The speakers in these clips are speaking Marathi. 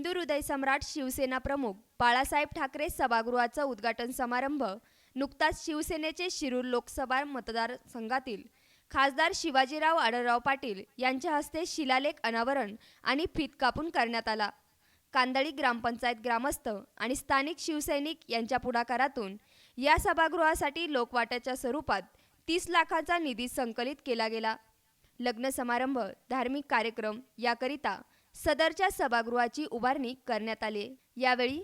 हिंदू हृदय सम्राट शिवसेना प्रमुख बाळासाहेब ठाकरे सभागृहाचा उद्घाटन समारंभ नुकताच शिवसेनेचे शिरूर लोकसभा मतदारसंघातील खासदार शिवाजीराव आढळराव पाटील यांच्या हस्ते शिलालेख अनावरण आणि फीत कापून करण्यात आला. कांदळी ग्रामपंचायत ग्रामस्थ आणि स्थानिक शिवसैनिक यांच्या पुढाकारातून या सभागृहासाठी लोकवाट्याच्या स्वरूपात तीस लाखाचा निधी संकलित केला गेला. लग्न समारंभ धार्मिक कार्यक्रम याकरिता सदरच्या सभागृहाची उभारणी करण्यात आली. यावेळी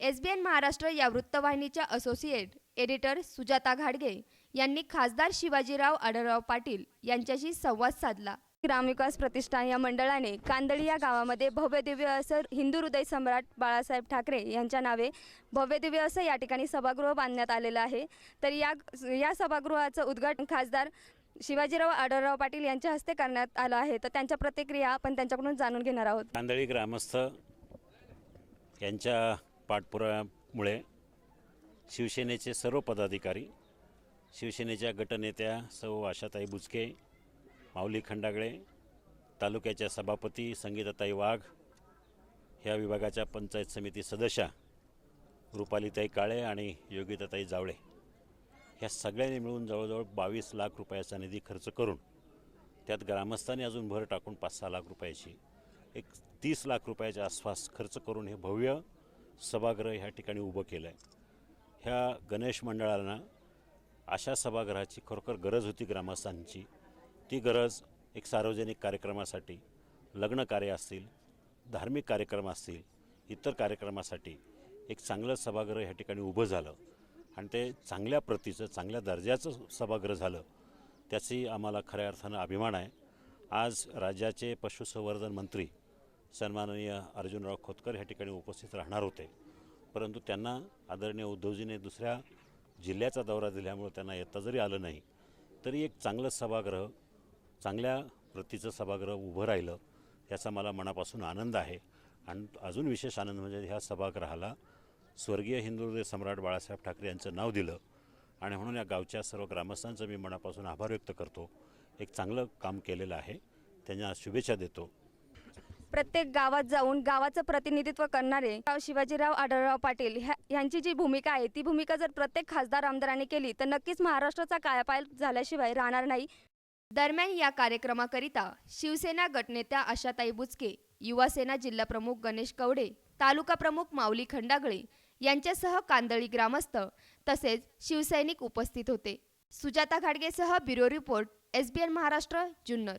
एस बी एन महाराष्ट्र या वृत्तवाहिनीच्या असोसिएट एडिटर सुजाता घाडगे यांनी खासदार शिवाजीराव आढळराव पाटील यांच्याशी संवाद साधला. ग्रामविकास प्रतिष्ठान या मंडळाने कांदळी या गावामध्ये भव्य दिव्य असं हिंदू हृदय सम्राट बाळासाहेब ठाकरे यांच्या नावे भव्य दिव्य असं या ठिकाणी सभागृह बांधण्यात आलेलं आहे. तर या या सभागृहाचं उद्घाटन खासदार शिवाजीराव आढळराव पाटील यांच्या हस्ते करण्यात आलं आहे. तर त्यांच्या प्रतिक्रिया आपण त्यांच्याकडून जाणून घेणार आहोत. कांदळी ग्रामस्थ यांच्या पाठपुरामुळे शिवसेनेचे सर्व पदाधिकारी शिवसेनेच्या गटनेत्या सौ आशाताई बुचके माऊली खंडागळे तालुक्याच्या सभापती संगीताताई वाघ ह्या विभागाच्या पंचायत समिती सदस्या रुपालीताई काळे आणि योगिताताई जावळे. ह्या सगळ्यांनी मिळून जवळजवळ बावीस लाख रुपयाचा निधी खर्च करून त्यात ग्रामस्थांनी अजून भर टाकून पाच सहा लाख रुपयाची एक तीस लाख रुपयाच्या आसपास खर्च करून हे भव्य सभागृह ह्या ठिकाणी उभं केलं आहे ह्या गणेश मंडळांना अशा सभागृहाची खरोखर गरज होती ग्रामस्थांची. ती गरज एक सार्वजनिक कार्यक्रमासाठी लग्न कार्य असतील धार्मिक कार्यक्रम असतील इतर कार्यक्रमासाठी एक चांगलं सभागृह ह्या ठिकाणी उभं झालं. आणि ते चांगल्या प्रतीचं चांगल्या दर्जाचं सभागृह झालं त्याची आम्हाला खऱ्या अर्थानं अभिमान आहे. आज राज्याचे पशुसंवर्धन मंत्री सन्माननीय अर्जुनराव खोतकर ह्या ठिकाणी उपस्थित राहणार होते. परंतु त्यांना आदरणीय उद्धवजीने दुसऱ्या जिल्ह्याचा दौरा दिल्यामुळे त्यांना येता जरी आलं नाही तरी एक चांगलं सभागृह चांगल्या प्रतीचं सभागृह उभं राहिलं याचा मला मनापासून आनंद आहे. आणि अजून विशेष आनंद म्हणजे ह्या सभागृहाला स्वर्गीय हिंदू सम्राट बाळासाहेब ठाकरे यांचं नाव दिलं. आणि म्हणून या गावच्या सर्व ग्रामस्थांचं मी मनापासून आभार व्यक्त करतो. एक चांगलं काम केलेलं आहे. त्यांना शुभेच्छा देतो. प्रत्येक गावात जाऊन गावाचं प्रतिनिधित्व करणारे शिवाजीराव आढळराव पाटील ह्या यांची जी भूमिका आहे ती भूमिका जर प्रत्येक खासदार आमदारांनी केली तर नक्कीच महाराष्ट्राचा कायापालट झाल्याशिवाय राहणार नाही. दरम्यान या कार्यक्रमाकरिता शिवसेना गटनेत्या आशाताई बुचके युवासेना जिल्हाप्रमुख गणेश कवडे तालुका प्रमुख माऊली खंडागळे यांच्यासह कांदळी ग्रामस्थ तसेच शिवसैनिक उपस्थित होते. Sujata घाडगेसह bureau report S Maharashtra Junnar.